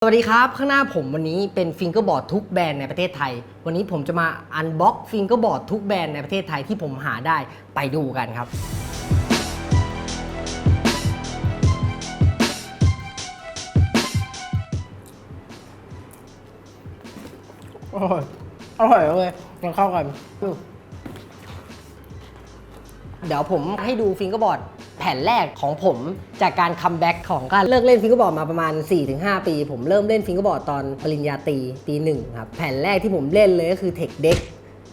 สวัสดีครับ ข้างหน้าผมวันนี้เป็นฟิงเกอร์บอร์ดทุกแบรนด์ในประเทศไทย วันนี้ผมจะมาอันบ็อกฟิงเกอร์บอร์ดทุกแบรนด์ในประเทศไทยที่ผมหาได้ไปดูกันครับ อร่อย อร่อยเลยยังเข้ากันอืมเดี๋ยวผมให้ดูฟิงเกอร์บอร์ด แผ่นแรกของผมจากการคัมแบ็กของการเลิกเล่นฟิงเกอร์บอร์ดมาประมาณ 4-5 ปี ผมเริ่มเล่นฟิงเกอร์บอร์ดตอนปริญญาตรีปีหนึ่งครับแผ่นแรกที่ผมเล่นเลยก็คือเทคเด็ก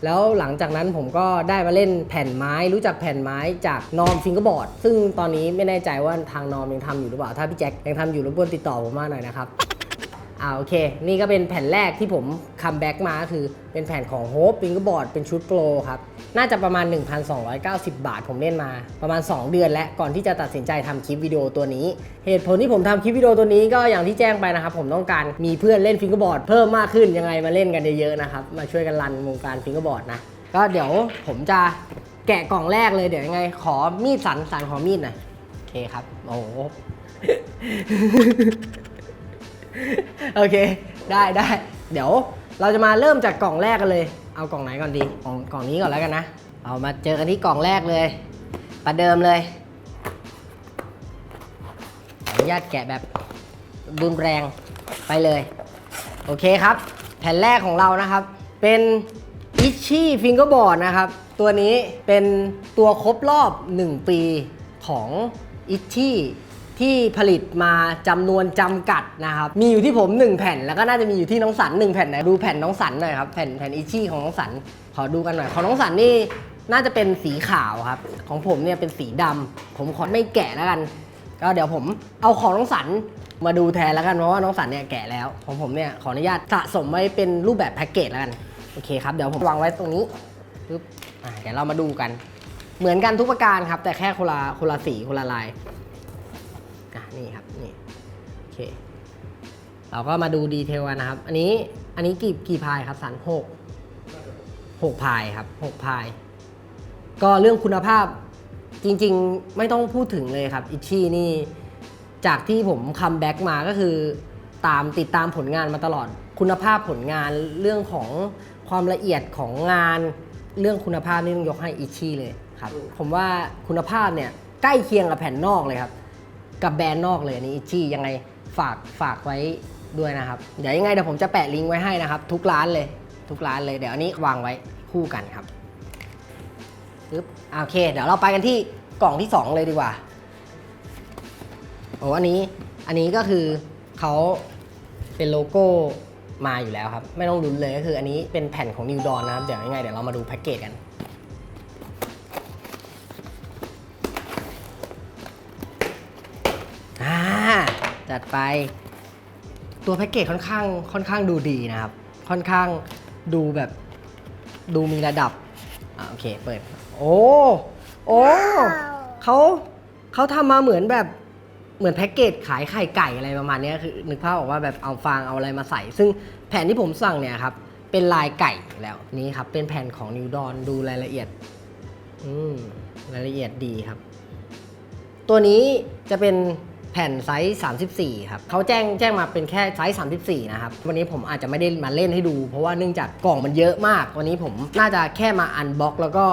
แล้วหลังจากนั้นผมก็ได้มาเล่นแผ่นไม้รู้จักแผ่นไม้จากนอมฟิงเกอร์บอร์ดซึ่งตอนนี้ไม่แน่ใจว่าทางนอมยังทำอยู่หรือเปล่า ถ้าพี่แจ็คยังทำอยู่รบกวนติดต่อผมมาหน่อยนะครับ อ่าโอเค นี่ก็เป็นแผ่นแรกที่ผมคัมแบ็กมาก็คือเป็นแผ่นของโฮปปิงเกอร์บอร์ดเป็นชุดโปรครับ น่าจะประมาณ 1,290 บาทผมเล่นมาประมาณ 2 เดือนและก่อนที่จะตัดสินใจทำคลิปวิดีโอตัวนี้ เหตุผลที่ผมทำคลิปวิดีโอตัวนี้ก็อย่างที่แจ้งไปนะครับ ผมต้องการมีเพื่อนเล่นฟิงเกอร์บอร์ดเพิ่มมากขึ้นยังไงมาเล่นกันเยอะๆนะครับมาช่วยกันรันวงการฟิงเกอร์บอร์ดนะก็เดี๋ยวผมจะแกะกล่องแรกเลยเดี๋ยวยังไง ขอมีดสันสันขอมีดหน่อยโอเคครับโอ้ โอเค ได้ได้ เดี๋ยวเราจะมาเริ่มจากกล่องแรกกันเลย เอากล่องไหนก่อนดี กล่องกล่องนี้ก่อนแล้วกันนะ เอามาเจอกันที่กล่องแรกเลย ประเดิมเลยขออนุญาตแกะแบบรุนแรงไปเลย โอเคครับ แผ่นแรกของเรานะครับ เป็น i c h i Fingerboard นะครับ ตัวนี้เป็นตัวครบรอบ 1 ปีของ i c h i ที่ผลิตมาจำนวนจำกัดนะครับ มีอยู่ที่ผม 1 แผ่นแล้วก็น่าจะมีอยู่ที่น้องสัน1แผ่นไหนดูแผ่นน้องสันหน่อยครับแผ่นแผ่นอิชี่ของน้องสันขอดูกันหน่อยของน้องสันนี่น่าจะเป็นสีขาวครับ ของผมเนี่ยเป็นสีดำผมขอไม่แกะแล้วกัน ก็เดี๋ยวผมเอาของน้องสันมาดูแทนแล้วกันเพราะว่าน้องสันเนี่ยแกะแล้วของผมเนี่ยขออนุญาตสะสมไว้เป็นรูปแบบแพ็กเกจแล้วกันโอเคครับเดี๋ยวผมวางไว้ตรงนี้ปึ๊บเดี๋ยวเรามาดูกัน เหมือนกันทุกประการครับ แต่แค่คนละคนละสีคนละลาย อะนี่ครับนี่โอเคเราก็มาดูดีเทลกันนะครับ อันนี้อันนี้กี่กี่พายครับสันหกหกพายครับหกพาย ก็เรื่องคุณภาพจริงๆไม่ต้องพูดถึงเลยครับอิชี่นี่จากที่ผมคัมแบ็กมาก็คือตามติดตามผลงานมาตลอด คุณภาพผลงานเรื่องของความละเอียดของงานเรื่องคุณภาพนี่ต้องยกให้อิชี่เลยครับ ผมว่าคุณภาพเนี่ยใกล้เคียงกับแผ่นนอกเลยครับ กับแบรนด์นอกเลยอันนี้อิชี่ยังไงฝากฝากไว้ด้วยนะครับ เดี๋ยวยังไงเดี๋ยวผมจะแปะลิงก์ไว้ให้นะครับ ทุกร้านเลย ทุกร้านเลยเดี๋ยวอันนี้วางไว้คู่กันครับปึ๊บโอเค เดี๋ยวเราไปกันที่กล่องที่ 2 เลยดีกว่าโอ้อันนี้อันนี้ก็คือเขาเป็นโลโก้มาอยู่แล้วครับ ไม่ต้องลุ้นเลยก็คืออันนี้เป็นแผ่นของนิวดอนนะครับ เดี๋ยวยังไงเดี๋ยวเรามาดูแพ็กเกจกัน จัดไป ตัวแพ็กเกจค่อนข้างค่อนข้างดูดีนะครับ ค่อนข้างดูแบบดูมีระดับอ่าโอเคเปิด โอ้โอ้เขาเขาทำมาเหมือนแบบเหมือนแพ็กเกจขายไข่ไก่อะไรประมาณเนี้ยคือนึกภาพออกว่าแบบเอาฟางเอาอะไรมาใส่ ซึ่งแผ่นที่ผมสั่งเนี่ยครับ เป็นลายไก่อยู่แล้วนี่ครับ เป็นแผ่นของนิวดอนดูรายละเอียด อืมรายละเอียดดีครับ ตัวนี้จะเป็น แผ่นไซส์ 34 ครับเขาแจ้งแจ้งมาเป็นแค่ไซส์ 34 นะครับ วันนี้ผมอาจจะไม่ได้มาเล่นให้ดู เพราะว่าเนื่องจากกล่องมันเยอะมาก วันนี้ผมน่าจะแค่มาอันบ็อกแล้วก็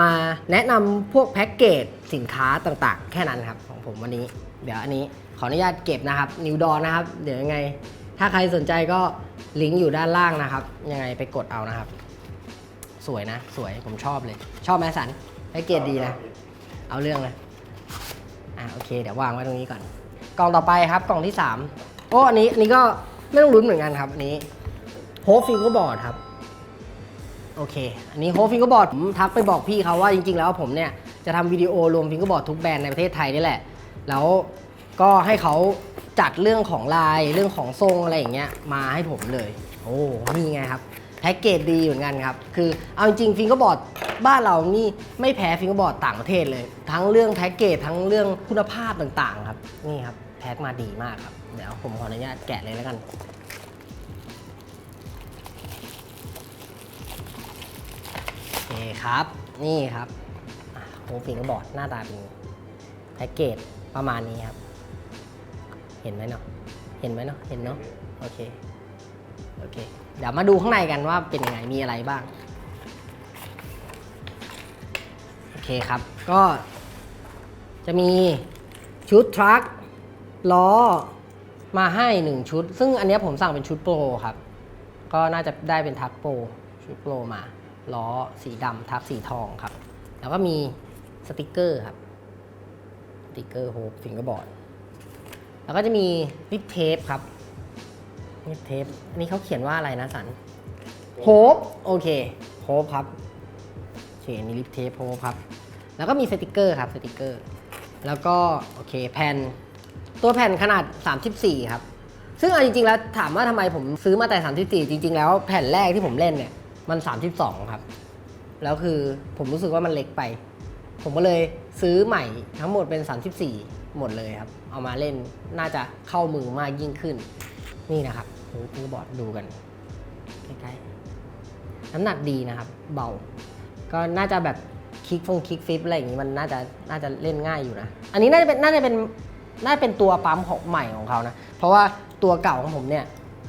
มาแนะนำพวกแพ็กเกจสินค้าต่างๆ แค่นั้นครับของผมวันนี้ เดี๋ยวอันนี้ขออนุญาตเก็บนะครับ นิวดอนนะครับ เดี๋ยวยังไง ถ้าใครสนใจก็ลิงก์อยู่ด้านล่างนะครับ ยังไงไปกดเอานะครับ สวยนะ สวยผมชอบเลย ชอบไหมสันแพ็กเกจดีนะ เอาเรื่องเลย อะโอเคเดี๋ยววางไว้ตรงนี้ก่อน กล่องต่อไปครับกล่องที่3โอ้อันนี้อันนี้ก็ไม่ต้องลุ้นเหมือนกันครับอันนี้โฮฟิงก็บอร์ดครับโอเค อันนี้โฮฟิงก็บอร์ดผมทักไปบอกพี่เขาว่าจริงๆ แล้วผมเนี่ย จะทำวิดีโอรวมฟิงก็บอร์ดทุกแบรนด์ในประเทศไทยนี่แหละ แล้วก็ให้เขาจัดเรื่องของลายเรื่องของทรงอะไรอย่างเงี้ยมาให้ผมเลย โอ้นี่ไงครับ แพ็กเกจดีเหมือนกันครับ คือเอาจริงฟิงก็บอร์ดบ้านเรานี่ไม่แพ้ฟิงก็บอร์ดต่างประเทศเลย ทั้งเรื่องแพ็กเกจทั้งเรื่องคุณภาพต่างๆ ครับ นี่ครับแพ็กมาดีมากครับ เดี๋ยวผมขออนุญาตแกะเลยแล้วกันโอเคครับ นี่ครับโฮฟิงก็บอร์ดหน้าตาเป็นแพ็กเกจประมาณนี้ครับ เห็นไหมเนาะเห็นไหมเนาะเห็นเนาะโอเคโอเค เดี๋ยวมาดูข้างในกันว่าเป็นยังไงมีอะไรบ้าง โอเคครับ ก็จะมีชุดทรัคล้อมาให้ 1 ชุด ซึ่งอันนี้ผมสั่งเป็นชุดโปรครับ ก็น่าจะได้เป็นทักโปรชุดโปรมา ล้อสีดำทักสีทองครับ แล้วก็มีสติกเกอร์ครับ สติกเกอร์โฮปฟิงเกอร์บอร์ด แล้วก็จะมีลิปเทปครับ ลิปเทปอันนี้เขาเขียนว่าอะไรนะสันโฮปโอเคโฮปครับโอเคนี่ลิปเทปโฮปครับ แล้วก็มีสติกเกอร์ครับสติกเกอร์ แล้วก็โอเคแผ่นตัวแผ่นขนาด 34 ครับ ซึ่งเอาจริงๆแล้วถามว่าทำไมผมซื้อมาแต่ 34 จริง ๆ แล้วแผ่นแรกที่ผมเล่นเนี่ยมัน 32 ครับ แล้วคือผมรู้สึกว่ามันเล็กไป ผมก็เลยซื้อใหม่ทั้งหมดเป็น 34 หมดเลยครับ เอามาเล่นน่าจะเข้ามือมากยิ่งขึ้น นี่นะครับโอ้โหบอร์ดดูกันใกล้ๆน้ำหนักดีนะครับ เบา ก็น่าจะแบบคลิกฟงคลิกฟิปอะไรอย่างนี้มันน่าจะน่าจะเล่นง่ายอยู่นะ อันนี้น่าจะเป็นน่าจะเป็นน่าจะเป็นตัวปั๊มของใหม่ของเขานะ เพราะว่าตัวเก่าของผมเนี่ย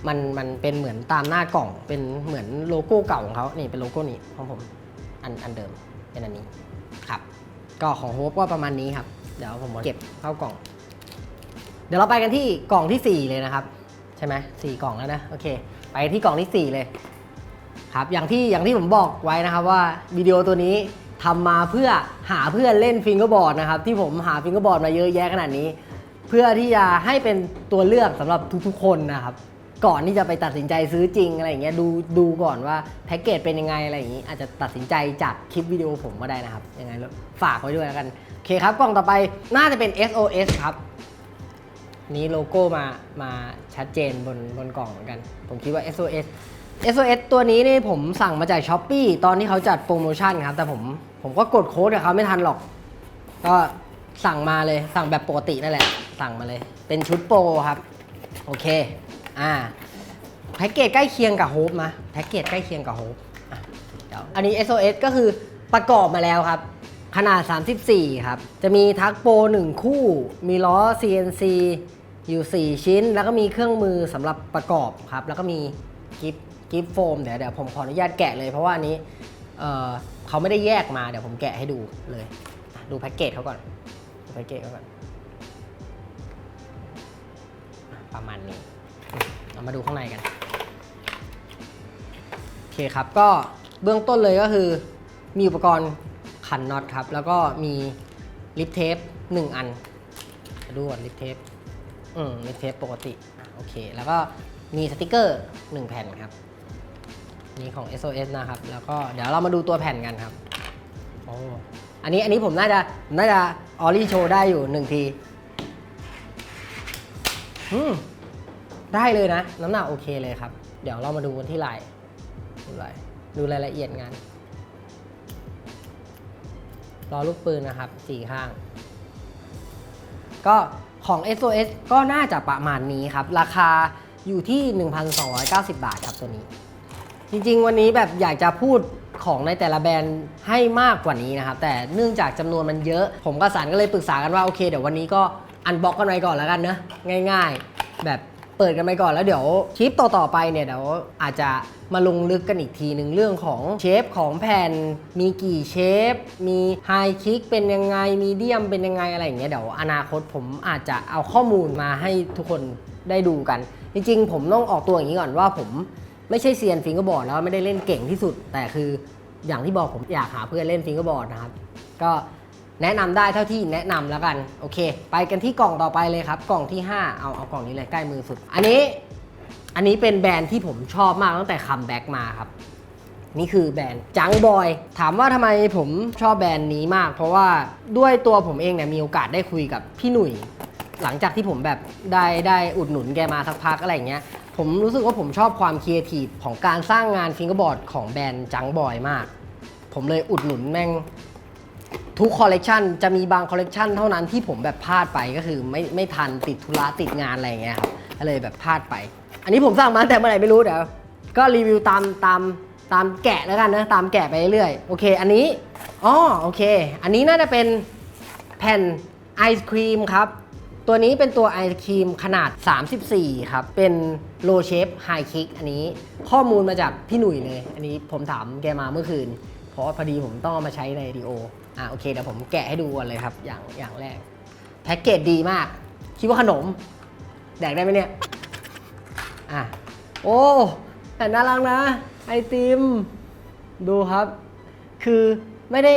มันมันเป็นเหมือนตามหน้ากล่อง เป็นเหมือนโลโก้เก่าของเขานี่เป็นโลโก้นี้ของผมอันอันเดิมเป็นอันนี้ครับ ก็ของโฮปก็ประมาณนี้ครับ เดี๋ยวผมเก็บเข้ากล่อง เดี๋ยวเราไปกันที่กล่องที่ 4 เลยนะครับ ช่ไหมสี่กล่องแล้วนะ โอเค ไปที่กล่องที่ 4 เลยครับ อย่างที่อย่างที่ผมบอกไว้นะครับว่าวิดีโอตัวนี้ทำมาเพื่อหาเพื่อนเล่นฟิงเกอร์บอร์ดนะครับ ที่ผมหาฟิงเกอร์บอร์ดมาเยอะแยะขนาดนี้ เพื่อที่จะให้เป็นตัวเลือกสำหรับทุกๆ คนนะครับ ก่อนที่จะไปตัดสินใจซื้อจริงอะไรอย่างเงี้ยดูดูก่อนว่าแพ็กเกจเป็นยังไงอะไรอย่างงี้ อาจจะตัดสินใจจากคลิปวิดีโอผมก็ได้นะครับยังไงฝากไว้ด้วยแล้วกันโอเคครับกล่องต่อไปน่าจะเป็น SOS ครับ นี้โลโก้มามาชัดเจนบนบนกล่องเหมือนกัน ผมคิดว่า SOS SOS ตัวนี้นี่ผมสั่งมาจาก s h อ p e e ตอนที่เขาจัดโปรโมชั่นครับ แต่ผมผมก็กดโค้ดกับเขาไม่ทันหรอก ก็สั่งมาเลยสั่งแบบปกตินั่นแหละ สั่งมาเลย เป็นชุดโปรครับ โอเค อ่าแพ็กเกจใกล้เคียงกับโฮปนะแพ็กเกจใกล้เคียงกับโฮปอะเดี๋ยวอันนี้ SOS ก็คือประกอบมาแล้วครับ ขนาด 34 ครับ จะมีทักโปร1คู่ มีล้อ CNC อยู่ 4 ชิ้น แล้วก็มีเครื่องมือสำหรับประกอบครับ แล้วก็มีกิฟกิฟโฟมเดี๋ยวเดี๋ยวผมขออนุญาตแกะเลยเพราะว่าอันนี้เเขาไม่ได้แยกมาเดี๋ยวผมแกะให้ดูเลย ดูแพ็กเกจเขาก่อนดูแพ็กเกจเขาก่อน ประมาณนี้เรามาดูข้างในกันโอเคครับก็เบื้องต้นเลยก็คือ มีอุปกรณ์ขันน็อตครับ แล้วก็มีลิปเทป1 อันดูก่อนลิปเทป อืมลิปเทปปกติอะโอเค แล้วก็มีสติกเกอร์ 1 แผ่นครับ นี่ของ SOS นะครับ แล้วก็เดี๋ยวเรามาดูตัวแผ่นกันครับโอ้อันนี้อันนี้ผมน่าจะผมน่าจะออรี่โชว์ได้อยู่หนึ่งทีอืมได้เลยนะ น้ำหนักโอเคเลยครับ เดี๋ยวเรามาดูกันที่ลายดูรายดูรายละเอียดงานล้อลูกปืนนะครับสี่ข้าง ก็ ของ SOS ก็น่าจะประมาณนี้ครับ ราคาอยู่ที่ 1,290 บาทครับตัวนี้ จริงๆ วันนี้แบบอยากจะพูดของในแต่ละแบรนด์ให้มากกว่านี้นะครับ แต่เนื่องจากจำนวนมันเยอะ ผมกับสารก็เลยปรึกษากันว่า โอเค เดี๋ยววันนี้ก็อันบ็อกกันไว้ก่อนแล้วกันเนอะง่าย ๆ แบบ เปิดกันไปก่อนแล้วเดี๋ยวคลิปต่อๆไปเนี่ยเดี๋ยวอาจจะมาลงลึกกันอีกทีหนึ่งเรื่องของเชฟของแผ่นมีกี่เชฟ มีไฮคิกเป็นยังไงมีเดียมเป็นยังไงอะไรอย่างเงี้ยเดี๋ยวอนาคตผมอาจจะเอาข้อมูลมาให้ทุกคนได้ดูกัน จริงๆ ผมต้องออกตัวอย่างนี้ก่อนว่าผมไม่ใช่เซียนฟิงเกอร์บอร์ดแล้วไม่ได้เล่นเก่งที่สุด แต่คืออย่างที่บอกผมอยากหาเพื่อนเล่นฟิงเกอร์บอร์ดนะครับ ก็ แนะนำได้เท่าที่แนะนำแล้วกันโอเค ไปกันที่กล่องต่อไปเลยครับ กล่องที่ 5 เอาเอากล่องนี้เลยใกล้มือสุด อันนี้อันนี้เป็นแบรนด์ที่ผมชอบมากตั้งแต่คัมแบ็กมาครับ นี่คือแบรนด์จังบอยถามว่าทำไมผมชอบแบรนด์นี้มาก เพราะว่าด้วยตัวผมเองเนี่ยมีโอกาสได้คุยกับพี่หนุ่ย หลังจากที่ผมแบบได้ได้อุดหนุนแกมาสักพักอะไรอย่างเงี้ยผมรู้สึกว่าผมชอบความครีเอทีฟของการสร้างงานฟิงเกอร์บอร์ดของแบรนด์จังบอยมาก ผมเลยอุดหนุนแม่ง ทุกคอลเลกชันจะมีบางคอลเลกชันเท่านั้นที่ผมแบบพลาดไปก็คือไม่ไม่ทันติดธุระติดงานอะไรอย่างเงี้ยครับก็เลยแบบพลาดไป อันนี้ผมสั่งมาแต่เมื่อไหร่ไม่รู้เดี๋ยวก็รีวิวตามตามตามแกะแล้วกันนะตามแกะไปเรื่อยๆโอเค อันนี้อ๋อโอเค อันนี้น่าจะเป็นแผ่นไอศครีมครับตัวนี้เป็นตัวไอศครีมขนาด 34 ครับ เป็นโลเชฟไฮคิกอันนี้ข้อมูลมาจากพี่หนุ่ยเลย อันนี้ผมถามแกมาเมื่อคืน เพราะพอดีผมต้องเอามาใช้ในดีโอ อะโอเคเดี๋ยวผมแกะให้ดูก่อนเลยครับ อย่างอย่างแรก แพ็กเกจดีมาก คิดว่าขนม แดกได้ไหมเนี่ย อะ โอ้แต่น่ารักนะ ไอติม ดูครับ คือไม่ได้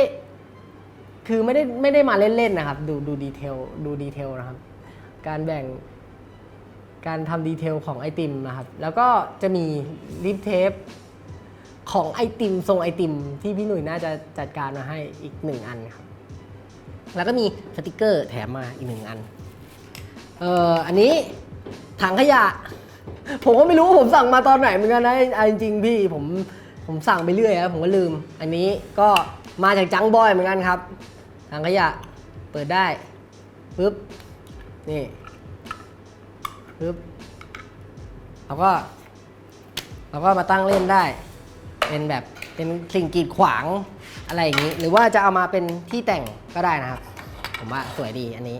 คือไม่ได้ไม่ได้มาเล่นๆนะครับ ดูดูดีเทลดูดีเทลนะครับ การแบ่งการทำดีเทลของไอติมนะครับ แล้วก็จะมีลิปเทป ของไอติมทรงไอติม ที่พี่หนุ่ยน่าจะจัดการมาให้อีกหนึ่งอันครับ แล้วก็มีสติกเกอร์แถมมาอีกหนึ่งอัน เอ่ออันนี้ถังขยะ ผมก็ไม่รู้ผมสั่งมาตอนไหนเหมือนกันนะจริงๆพี่ผมผมสั่งไปเรื่อยครับผมก็ลืม อันนี้ก็มาจากจังบอยเหมือนกันครับถังขยะเปิดได้ปึ๊บนี่ปึ๊บเราก็เราก็มาตั้งเล่นได้ เป็นแบบเป็นสิ่งกีดขวางอะไรอย่างนี้ หรือว่าจะเอามาเป็นที่แต่งก็ได้นะครับ ผมว่าสวยดีอันนี้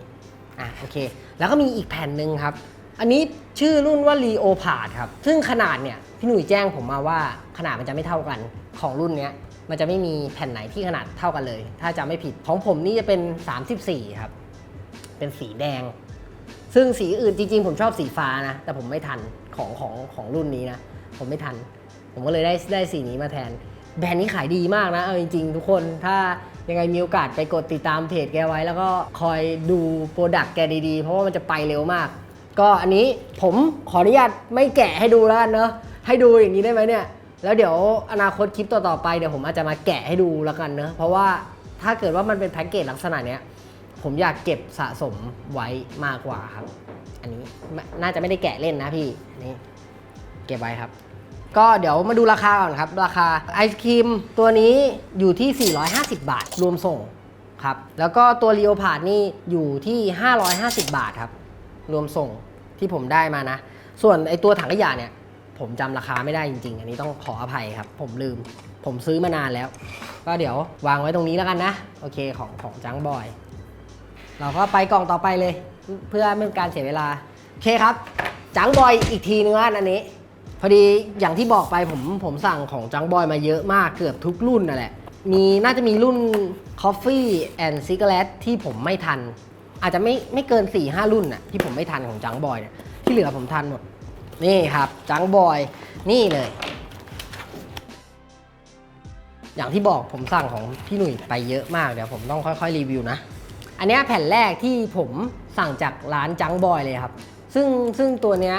อะโอเค แล้วก็มีอีกแผ่นหนึ่งครับ อันนี้ชื่อรุ่นว่า r e o p a r d ครับ ซึ่งขนาดเนี่ยพี่หนุ่ยแจ้งผมมาว่าขนาดมันจะไม่เท่ากันของรุ่นเนี้ยมันจะไม่มีแผ่นไหนที่ขนาดเท่ากันเลย ถ้าจำไม่ผิดของผมนี่จะเป็น 34 ครับ เป็นสีแดง ซึ่งสีอื่นจริงๆ ผมชอบสีฟ้านะ แต่ผมไม่ทันของของของรุ่นนี้นะ ผมไม่ทัน ผมก็เลยได้ได้สีนี้มาแทน แบรนด์นี้ขายดีมากนะ เอาจริงๆ ทุกคนถ้ายังไงมีโอกาสไปกดติดตามเพจแกไว้ แล้วก็คอยดูโปรดักต์แกดีๆ เพราะว่ามันจะไปเร็วมาก ก็อันนี้ผมขออนุญาตไม่แกะให้ดูแล้วกันเนอะให้ดูอย่างนี้ได้ไหมเนี่ยแล้วเดี๋ยวอนาคตคลิปต่อๆไปเดี๋ยวผมอาจจะมาแกะให้ดูแล้วกันเนอะเพราะว่าถ้าเกิดว่ามันเป็นแพ็กเกจลักษณะเนี้ยผมอยากเก็บสะสมไว้มากกว่าครับ อันนี้น่าจะไม่ได้แกะเล่นนะพี่นนี้เก็บไว้ครับ ก็เดี๋ยวมาดูราคาก่อนครับ ราคาไอศครีมตัวนี้อยู่ที่ 450 บาท รวมส่งครับ แล้วก็ตัวรีโอพาดนี่อยู่ที่ 550 บาทครับ รวมส่งที่ผมได้มานะ ส่วนไอตัวถังขยะเนี่ย ผมจำราคาไม่ได้จริง ๆ อันนี้ต้องขออภัยครับ ผมลืม ผมซื้อมานานแล้ว ก็เดี๋ยววางไว้ตรงนี้แล้วกันนะ โอเคของของจังบอย เราก็ไปกล่องต่อไปเลย เพื่อไม่เป็นการเสียเวลา โอเคครับ จังบอยอีกทีนึงอันนี้ พอดีอย่างที่บอกไปผมผมสั่งของจังบอยมาเยอะมากเกือบทุกรุ่นนั่นแหละ มีน่าจะมีรุ่น Coffee and Cigarette ที่ผมไม่ทัน อาจจะไม่ไม่เกิน 4 5รุ่นน่ะที่ผมไม่ทันของจังบอยเนี่ยที่เหลือผมทันหมด นี่ครับจังบอยนี่เลย อย่างที่บอกผมสั่งของพี่หนุ่ยไปเยอะมากเดี๋ยวผมต้องค่อยๆรีวิวนะ อันนี้แผ่นแรกที่ผมสั่งจากร้านจังบอยเลยครับ ซึ่งซึ่งตัวเนี้ย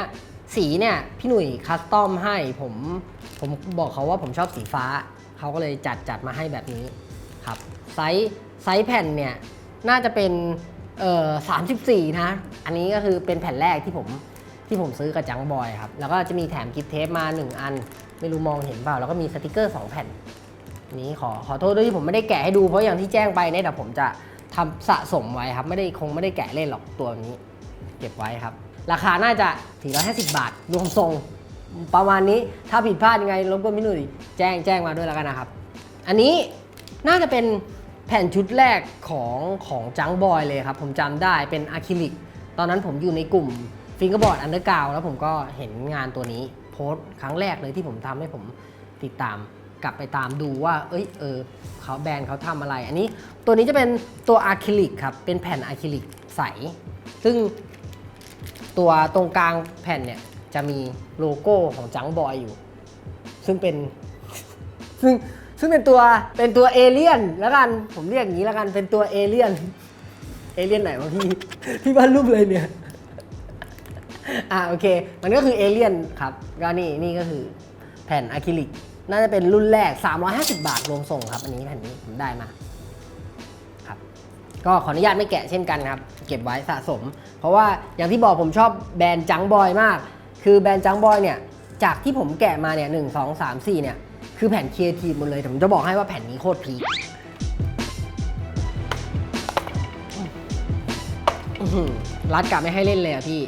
สีเนี่ยพี่หนุ่ยคัสตอมให้ผมผมบอกเขาว่าผมชอบสีฟ้า เขาก็เลยจัดจัดมาให้แบบนี้ครับไซส์ไซส์แผ่นเนี่ยน่าจะเป็นเอ่อ34นะ อันนี้ก็คือเป็นแผ่นแรกที่ผมที่ผมซื้อกับจังบอยครับ แล้วก็จะมีแถมกิฟเทปมา 1 อัน ไม่รู้มองเห็นเปล่า แล้วก็มีสติกเกอร์ 2 แผ่น นี้ขอขอโทษด้วยที่ผมไม่ได้แกะให้ดู เพราะอย่างที่แจ้งไปเนี่ยเดี๋ยวผมจะทำสะสมไว้ครับ ไม่ได้คงไม่ได้แกะเล่นหรอกตัวนี้ เก็บไว้ครับ ราคาน่าจะ450 บาท รวมทรงประมาณนี้ถ้าผิดพลาดยังไงรบกวนพี่หนุ่ยแจ้งแจ้งมาด้วยแล้วกันนะครับ อันนี้น่าจะเป็นแผ่นชุดแรกของของจังบอยเลยครับ ผมจำได้เป็นอะคริลิก ตอนนั้นผมอยู่ในกลุ่มฟิงเกอร์บอร์ดอันเดอร์กาวแล้วผมก็เห็นงานตัวนี้โพสต์ครั้งแรกเลยที่ผมทำให้ผมติดตามกลับไปตามดูว่า เอ้ยเออเขาแบรนด์เขาทำอะไร อันนี้ตัวนี้จะเป็นตัวอะคริลิกครับ เป็นแผ่นอะคริลิกใส ซึ่ง ตัวตรงกลางแผ่นเนี่ย จะมีโลโก้ของจังบอยอยู่ ซึ่งเป็น ซึ่งซึ่งเป็นตัวเป็นตัวเอเลี่ยนแล้วกัน ผมเรียกอย่างนี้แล้วกันเป็นตัวเอเลี่ยนเอเลี่ยนไหนวะพี่ พี่บ้านรูปเลยเนี่ยอ่าโอเค มันก็คือเอเลี่ยนครับก็นี่นี่ก็คือแผ่นอะคริลิก น่าจะเป็นรุ่นแรก 350 บาทรวมส่งครับ อันนี้แผ่นนี้ผมได้มา ก็ขออนุญาตไม่แกะเช่นกันครับ เก็บไว้สะสม เพราะว่าอย่างที่บอกผมชอบแบรนด์จังบอยมาก คือแบรนด์จังบอยเนี่ยจากที่ผมแกะมาเนี่ยหนึ่งสองสามสี่เนี่ยคือแผ่นเคียร์ทีหมดเลยผมจะบอกให้ว่าแผ่นนี้โคตรพีรัดกะไม่ให้เล่นเลยอะพี่